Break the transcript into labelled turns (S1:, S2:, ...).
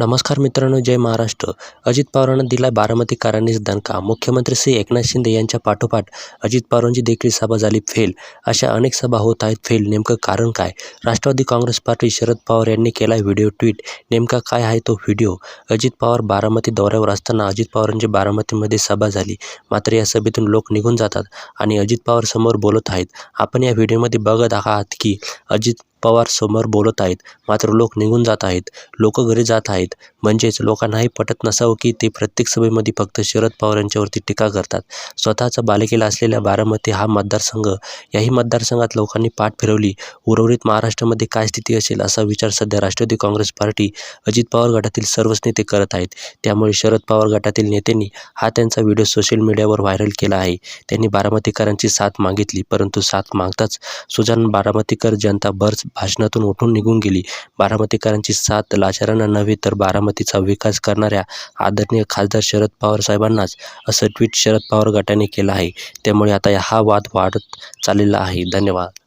S1: नमस्कार मित्रांनो जय महाराष्ट्र. अजित पवारांना दिला बारामती कारांनी दणका मुख्यमंत्री श्री एकनाथ शिंदे यांच्या पाठोपाठ अजित पवारांची देखील सभा झाली फेल. अशा अनेक सभा होत आहेत फेल. नेमकं कारण काय? राष्ट्रवादी काँग्रेस पार्टी शरद पवार यांनी केला व्हिडिओ ट्विट. नेमका काय आहे तो व्हिडिओ? अजित पवार बारामती दौऱ्यावर असताना अजित पवारांची बारामतीमध्ये सभा झाली. मात्र या सभेतून लोक निघून जातात आणि अजित पवार समोर बोलत आहेत. आपण या व्हिडिओमध्ये बघत आहात की अजित पवार समोर बोलत आहेत. मात्र लोक निघून जात आहेत. लोक घरी जात आहेत. म्हणजेच लोकांनाही पटत नसावं की ते प्रत्येक सभेमध्ये फक्त शरद पवार यांच्यावरती टीका करतात. स्वतःचा बालिकेला असलेल्या बारामती हा मतदारसंघ याही मतदारसंघात लोकांनी पाठ फिरवली. उर्वरित महाराष्ट्रामध्ये काय स्थिती असेल असा विचार सध्या राष्ट्रवादी काँग्रेस पार्टी अजित पवार गटातील सर्वच नेते करत आहेत. त्यामुळे शरद पवार गटातील नेत्यांनी हा त्यांचा व्हिडिओ सोशल मीडियावर व्हायरल केला आहे. त्यांनी बारामतीकरांची साथ मागितली परंतु साथ मागताच सुजान बारामतीकर जनता बर्स भाषणातून उठून निघून गेली. बारामतीकरांची साथ लाचारांना नव्हे तर बारामतीचा विकास करणाऱ्या आदरणीय खासदार शरद पवार साहेबांनाच असं ट्विट शरद पवार गटाने केलं आहे. त्यामुळे आता हा वाद वाढत चाललेला आहे. धन्यवाद.